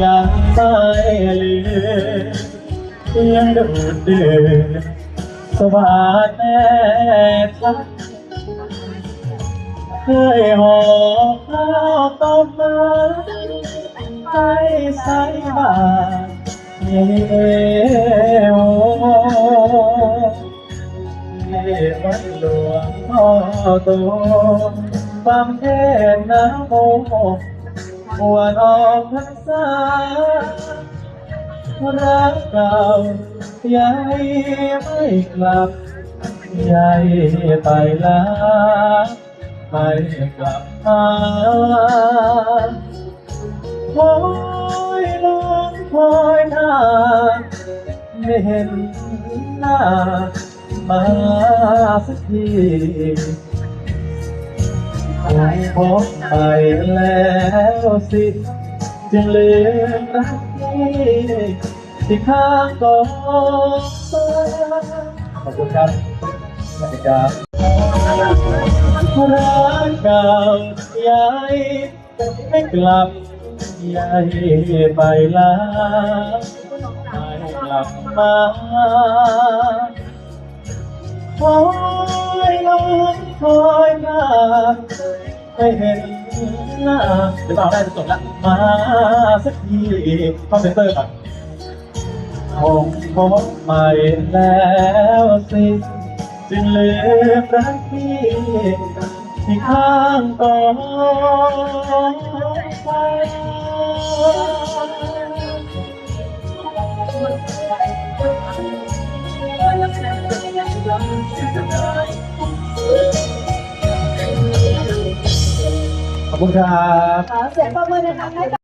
ยังไม่ลืมยังดูดดื่มสวัสดแม่ทักเคยหอข้าวต้มมาให้ใส่บาตรเยวเยวัดหลวงพ่อโตบำเพ็ญนะโม วชออกพรรษารักเก่าใหญ่ไม่กลับใหญ่ไปแล้วไม่กลับมาคอยลองคอยหน้าไม่เห็นหน้ามาสักที งพบไปแล้วสิจึงลืมรักที่ที่ข้างกองฟ้าขอบคุณครับสวัสดีครับรักเก่าใหญ่ไม่กลับใหญ่ไปแล้วไม่กลับมาคอยลงคอยมา ไม่เห็นหน้าเดี๋ยวเราได้จะจบละมาสักทีเข้าเซ็นเตอร์ก่อนคงพบใหม่แล้วสิจึงลืมรักพี่ที่ข้างกองไฟ คุณครับ ขอเสียงปรบมือนะคะ